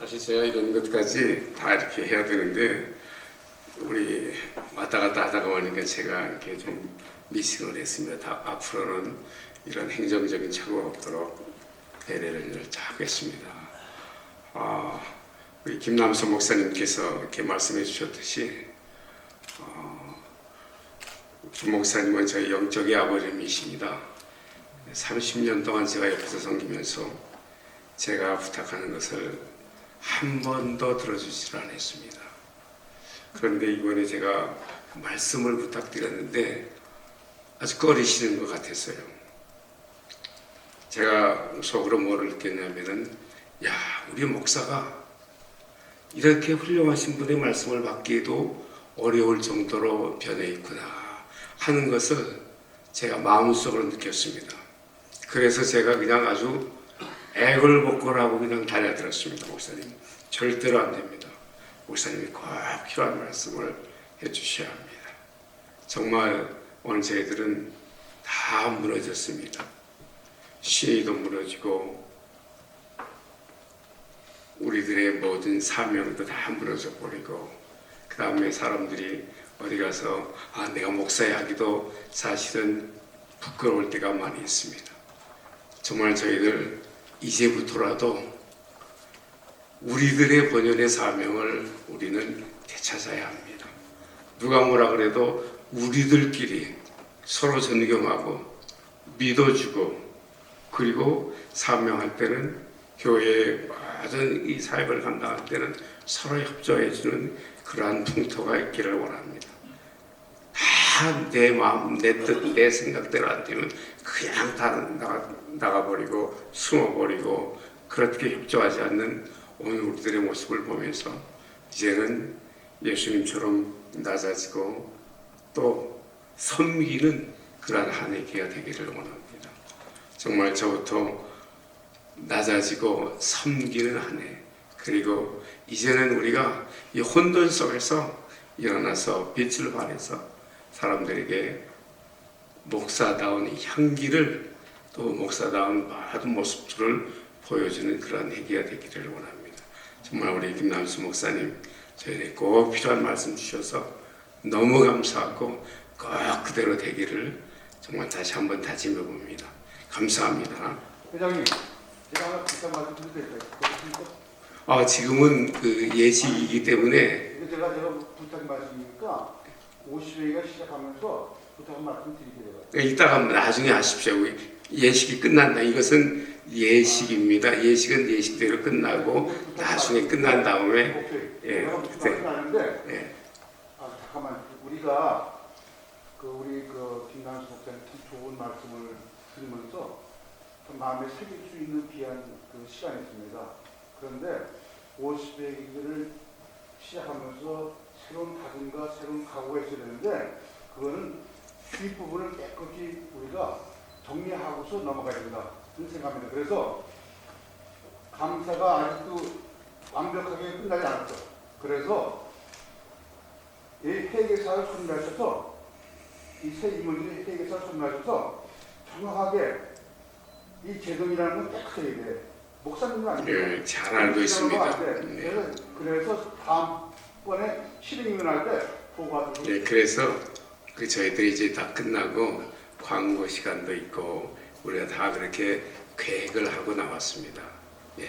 사실 제가 이런 것까지 다 이렇게 해야 되는데 우리 왔다 갔다 하다가 보니까 제가 이렇게 좀 미싱을 했습니다. 다 앞으로는 이런 행정적인 착오가 없도록 배려를 하겠습니다. 아, 우리 김남수 목사님께서 이렇게 말씀해 주셨듯이 어, 김 목사님은 저희 영적의 아버님이십니다. 30년 동안 제가 옆에서 섬기면서 제가 부탁하는 것을 한 번도 들어주질 않았습니다. 그런데 이번에 제가 말씀을 부탁드렸는데 아주 꺼리시는 것 같았어요. 제가 속으로 뭐를 느꼈냐면은 야 우리 목사가 이렇게 훌륭하신 분의 말씀을 받기에도 어려울 정도로 변해 있구나 하는 것을 제가 마음속으로 느꼈습니다. 그래서 제가 그냥 아주 애걸복걸하고 그냥 달려들었습니다, 목사님. 절대로 안 됩니다. 목사님이 꼭 필요한 말씀을 해주셔야 합니다. 정말 오늘 저희들은 다 무너졌습니다. 신의도 무너지고 우리들의 모든 사명도 다 무너져 버리고 그 다음에 사람들이 어디 가서 아 내가 목사야 하기도 사실은 부끄러울 때가 많이 있습니다. 정말 저희들 이제부터라도 우리들의 본연의 사명을 우리는 되찾아야 합니다. 누가 뭐라 그래도 우리들끼리 서로 존경하고 믿어주고 그리고 사명할 때는 교회에 맞은 이 사역을 감당할 때는 서로 협조해주는 그러한 풍토가 있기를 원합니다. 다 내 마음, 내 뜻, 내 생각대로 안 되면 그냥 다 나가, 나가버리고 숨어버리고 그렇게 협조하지 않는 오늘 우리들의 모습을 보면서 이제는 예수님처럼 낮아지고 또 섬기는 그러한 한 해 기가 되기를 원합니다. 정말 저부터 낮아지고 섬기는 한 해. 그리고 이제는 우리가 이 혼돈 속에서 일어나서 빛을 발해서 사람들에게 목사다운 이 향기를 또 목사다운 많은 모습들을 보여주는 그런 해기가 되기를 원합니다. 정말 우리 김남수 목사님 저희에게 꼭 필요한 말씀 주셔서 너무 감사하고 꼭 그대로 되기를 정말 다시 한번 다짐해 봅니다. 감사합니다. 회장님, 제가 하나 부탁 말씀 드려도 될까요? 아, 지금은 그 예식이기 때문에 제가 제가 부탁 말씀이니까 50회가 시작하면서 부탁 말씀 드리게 돼요. 이따가 나중에 하십시오. 예식이 끝난다. 이것은 예식입니다. 예식은 예식대로 끝나고 나중에 끝난 다음에. 예, 그때. 예, 아 잠깐만 우리가 그 우리 그 김남수 목사님 참 좋은 말씀을 들으면서 좀 마음에 새길 수 있는 귀한 그 시간이었습니다. 그런데 50회기를 시작하면서 새로운 다짐과 새로운 각오가 있어야 되는데 그거는 뒷부분을 깨끗이 우리가 정리하고서 넘어가야 된다. 그런 생각합니다. 그래서 감사가 아직도 완벽하게 끝나지 않았죠. 그래서 이 회계사를 손님하셔서 이세 인물들이 회계사를 손님하셔서 정확하게 이 재정이라는 건 깨끗해야 돼. 목사님은 아니에요. 예, 잘 알고 있습니다. 안 돼. 네. 그래서 다음 번에 실행위원 할때 보고하도록 예, 그래서 그 저희들이 이제 다 끝나고 광고 시간도 있고 우리가 다 그렇게 계획을 하고 나왔습니다. 예.